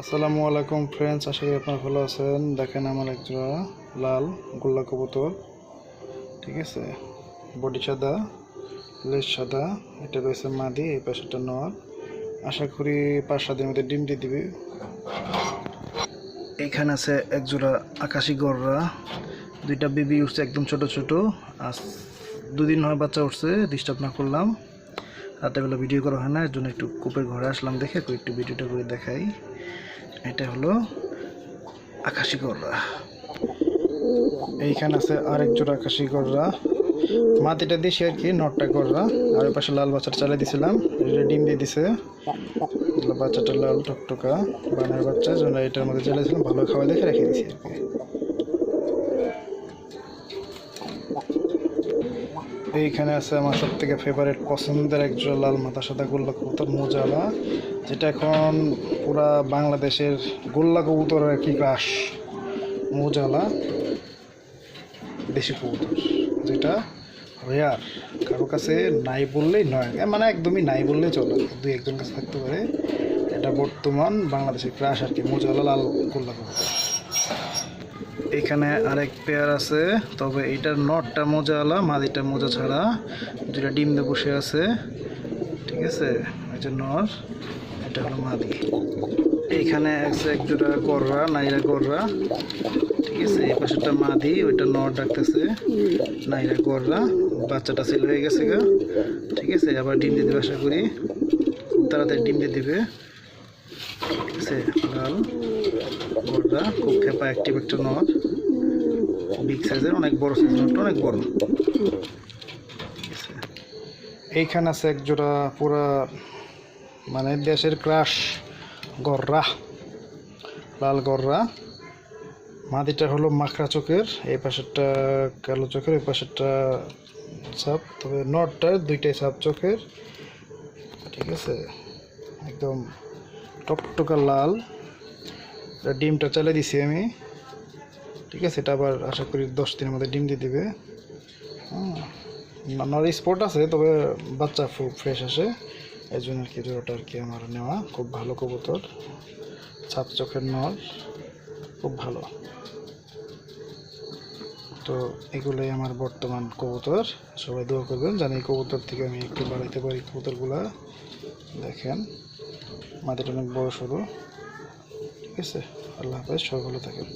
আসসালামু আলাইকুম ফ্রেন্ডস, আশা করি আপনারা ভালো আছেন। দেখেন আমার একজোড়া লাল গোল্লা কবুতর, ঠিক আছে? বডি সাদা, লেজ সাদা, এটা রয়েছে মাদি, এই পাশেটা নর। আশা করি পাঁচ সাত দিনের মধ্যে ডিম দিয়ে দিবে। এখানে আছে একজোড়া আকাশি গররা, দুইটা বেবি উঠছে একদম ছোট ছোট। আজ দুদিন হয় বাচ্চা উঠছে ডিস্টার্ব না করলাম। রাতেবেলা ভিডিও করা হয় না, এর জন্য একটু কূপের ঘরে আসলাম দেখে একটু ভিডিওটা করে দেখাই। এটা হলো আকাশি গররা। এইখানে আছে আরেক জোড়া আকাশি গররা। মাটিটা দিছি আর কি, নটটা গররা। আর পাশে লাল বাচ্চাটা চালিয়ে দিছিলাম। এটা ডিম দিয়ে দিছে। বাচ্চাটা লাল টকটকা, বানের বাচ্চা। যেন এটার মধ্যে চালিয়েছিলাম ভালো খাওয়া দেখে রেখে দিছি আর কি। এইখানে আছে আমার সব থেকে ফেভারিট পছন্দের একজোড়া লাল মাথা সাদা গোল্লা কবুতর মোজালা, যেটা এখন পুরা বাংলাদেশের গোল্লা কবুতরের কি ক্রাশ মোজালা, দেশি কবুতর, যেটা রেয়ার কারও কাছে নাই বললেই নয় মানে একদমই নাই বললেই চলে, দুই একজন কাছে থাকতে পারে, এটা বর্তমান বাংলাদেশের ক্রাশ আর কি, মোজালা লাল গোল্লা কবুতর। এখানে আরেক পেয়ার আছে, তবে এটার নটটা মোজা আলা, মাদিটা মোজা ছাড়া। দুটা ডিম দিয়ে বসে আছে, ঠিক আছে? যে নর, এটা হলো মাদি। এইখানে আছে এক জোড়া কররা, নাইরা কররা, ঠিক আছে? এই পাশেরটা মাদি, ওইটা নর ডাকতেছে, নাইরা কররা। বাচ্চাটা সেল হয়ে গেছে গা, ঠিক আছে? আবার ডিম দিবে, আশা করি। তাড়াতাড়ি ডিম দিয়ে দিবে। আছে লাল খুব খেপা অ্যাক্টিভ একটা নর বিগ সাইজের অনেক বড় নটটা অনেক বড়। এইখানে আছে এক জোড়া পুরা মানে দেশের ক্রাশ গররা। লাল গররা। মাদিটা হলো মাখরা চোখের, এই পাশেরটা কালো চোখের, এই পাশেরটা সাপ। তবে নটটার দুইটাই সাপ চোখের। ঠিক আছে? একদম টকটকা লাল। ডিমটা চালে দিছি আমি। ঠিক আছে, এটা আবার আশা করি দশ দিনের মধ্যে ডিম দিয়ে দিবে। নর স্পট আছে, তবে বাচ্চা খুব ফ্রেশ আসে। এই জন্য আর কি জোড়াটা আর কি আমার নেওয়া। খুব ভালো কবুতর। ছাপ চোখের নর। খুব ভালো। তো এগুলোই আমার বর্তমান কবুতর। সবাই দোয়া করবেন, জানি কবুতর থেকে আমি একটু বাড়াইতে পারি কবুতরগুলা। দেখেন। মাটিটা অনেক বড় সরু। ঠিক আছে? আল্লাহ হাফেজ সবাই ভালো থাকেন।